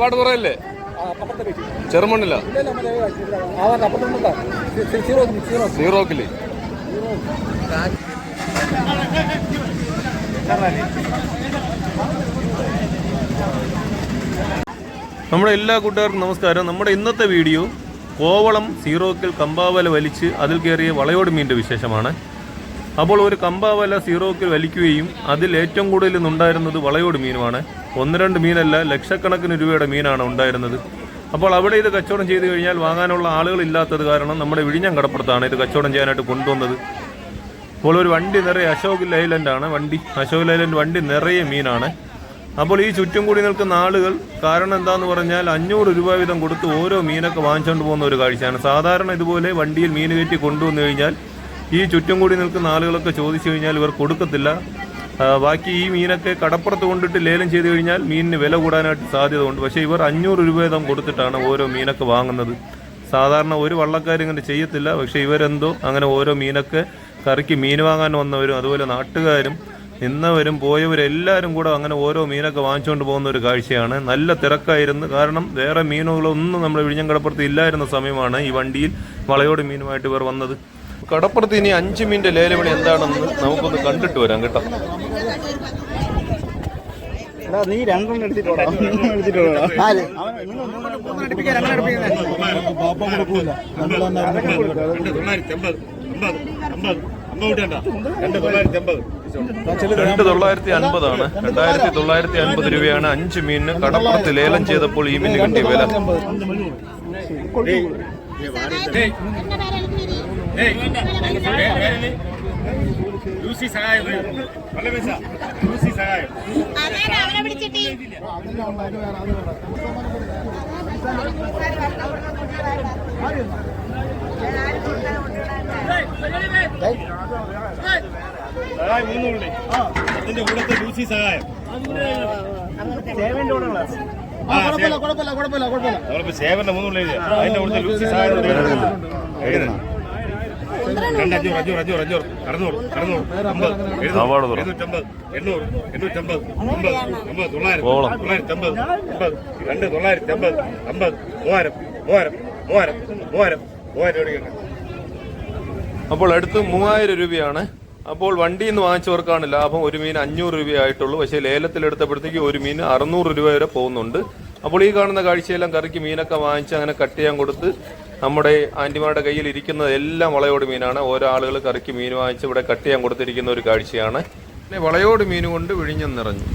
വെച്ച് ചെറുമണ്ണില്ല സീറോക്കിൽ. നമ്മുടെ എല്ലാ കൂട്ടുകാർക്കും നമസ്കാരം. നമ്മുടെ ഇന്നത്തെ വീഡിയോ കോവളം സീറോക്കിൽ കമ്പാവല വലിച്ച് അതിൽ കയറിയ വളയോട് മീന്റെ വിശേഷമാണ്. അപ്പോൾ ഒരു കമ്പാവല സീറോക്കിൽ വലിക്കുകയും അതിൽ ഏറ്റവും കൂടുതൽ ഉണ്ടായിരുന്നത് വളയോട് മീനുമാണ്. ഒന്ന് രണ്ട് മീനല്ല ലക്ഷക്കണക്കിന് രൂപയുടെ മീനാണ് ഉണ്ടായിരുന്നത്. അപ്പോൾ അവിടെ ഇത് കച്ചവടം ചെയ്ത് കഴിഞ്ഞാൽ വാങ്ങാനുള്ള ആളുകളില്ലാത്തത് കാരണം നമ്മുടെ വിഴിഞ്ഞം കടപ്പുറത്താണ് ഇത് കച്ചവടം ചെയ്യാനായിട്ട് കൊണ്ടുവന്നത്. അപ്പോൾ ഒരു വണ്ടി നിറയെ അശോക് ലൈലൻഡാണ് വണ്ടി അശോക് ലൈലൻഡ് വണ്ടി നിറയെ മീനാണ്. അപ്പോൾ ഈ ചുറ്റും കൂടി നിൽക്കുന്ന ആളുകൾ കാരണം എന്താന്ന് പറഞ്ഞാൽ അഞ്ഞൂറ് രൂപ വീതം കൊടുത്ത് ഓരോ മീനൊക്കെ വാങ്ങിച്ചുകൊണ്ട് പോകുന്ന ഒരു കാഴ്ചയാണ്. സാധാരണ ഇതുപോലെ വണ്ടിയിൽ മീൻ കയറ്റി കൊണ്ടുവന്നു കഴിഞ്ഞാൽ ഈ ചുറ്റും കൂടി നിൽക്കുന്ന ആളുകളൊക്കെ ചോദിച്ചു കഴിഞ്ഞാൽ ഇവർ കൊടുക്കത്തില്ല. ബാക്കി ഈ മീനൊക്കെ കടപ്പുറത്ത് കൊണ്ടിട്ട് ലേലം ചെയ്ത് കഴിഞ്ഞാൽ മീനിന് വില കൂടാനായിട്ട് സാധ്യത ഉണ്ട് പക്ഷേ ഇവർ അഞ്ഞൂറ് രൂപ കൊടുത്തിട്ടാണ് ഓരോ മീനൊക്കെ വാങ്ങുന്നത്. സാധാരണ ഒരു വള്ളക്കാരും ഇങ്ങനെ ചെയ്യത്തില്ല. പക്ഷേ ഇവരെന്തോ അങ്ങനെ ഓരോ മീനൊക്കെ കറിക്ക് മീൻ വാങ്ങാൻ വന്നവരും അതുപോലെ നാട്ടുകാരും നിന്നവരും പോയവരെല്ലാവരും കൂടെ അങ്ങനെ ഓരോ മീനൊക്കെ വാങ്ങിച്ചുകൊണ്ട് പോകുന്ന ഒരു കാഴ്ചയാണ്. നല്ല തിരക്കായിരുന്നു. കാരണം വേറെ മീനുകളൊന്നും നമ്മുടെ വിഴിഞ്ഞം കടപ്പുറത്ത് ഇല്ലായിരുന്ന സമയമാണ് ഈ വണ്ടിയിൽ വളയോട് മീനുമായിട്ട് ഇവർ വന്നത്. കടപ്പുറത്ത് ഇനി അഞ്ച് മിനിറ്റ് ലേലവിളി എന്താണെന്ന് നമുക്കൊന്ന് കണ്ടിട്ട് വരാം കേട്ടോ. നീ രണ്ടെണ്ണം രണ്ട് തൊള്ളായിരത്തി അൻപതാണ്. രണ്ടായിരത്തി തൊള്ളായിരത്തി അൻപത് രൂപയാണ് അഞ്ച് മീനിന് കടപ്പുറത്ത് ലേലം ചെയ്തപ്പോൾ ഈ മീനിന് കിട്ടിയ വില. ലൂസി സഹായം. ലൂസി സഹായം. മൂന്നുള്ളി അതിന്റെ കൂടത്തെ ലൂസി സഹായം. കുഴപ്പമില്ല കുഴപ്പമില്ല സേവന്റെ മൂന്നുള്ളി അതിന്റെ കൂടത്തെ ലൂസി സഹായം. രണ്ട് അഞ്ഞൂറ് അഞ്ഞൂറ് അഞ്ഞൂറ് അഞ്ഞൂറ്. അറുന്നൂറ് അറുന്നൂറ്. അമ്പത്. എഴുന്നൂറ്, അവാർഡ് തുറ. എഴുന്നൂറ്റമ്പത് എണ്ണൂറ് എണ്ണൂറ്റമ്പത് അമ്പത് അമ്പത് തൊള്ളായിരം തൊള്ളായിരത്തി അമ്പത് അമ്പത് രണ്ട് തൊള്ളായിരത്തി അമ്പത് അമ്പത് മൂവായിരം മൂവായിരം മൂവായിരം മൂവായിരം മൂവായിരം മേടിക്കണം അപ്പോൾ അടുത്ത് മൂവായിരം രൂപയാണ്. അപ്പോൾ വണ്ടിയിൽ നിന്ന് വാങ്ങിച്ചവർക്കാണ് ലാഭം ഒരു മീൻ അഞ്ഞൂറ് രൂപയായിട്ടുള്ളൂ. പക്ഷേ ലേലത്തിൽ എടുത്തപ്പോഴത്തേക്ക് ഒരു മീൻ അറുന്നൂറ് രൂപ വരെ പോകുന്നുണ്ട്. അപ്പോൾ ഈ കാണുന്ന കാഴ്ചയെല്ലാം കറിക്ക് മീനൊക്കെ വാങ്ങിച്ച് അങ്ങനെ കട്ട് ചെയ്യാൻ കൊടുത്ത് നമ്മുടെ ആന്റിമാരുടെ കയ്യിൽ ഇരിക്കുന്നത് എല്ലാം വളയോട് മീനാണ്. ഓരോ ആളുകൾ കറിക്ക് മീൻ വാങ്ങിച്ച് ഇവിടെ കട്ട് ചെയ്യാൻ കൊടുത്തിരിക്കുന്ന ഒരു കാഴ്ചയാണ്. വളയോട് മീൻ കൊണ്ട് വിഴിഞ്ഞം നിറഞ്ഞു.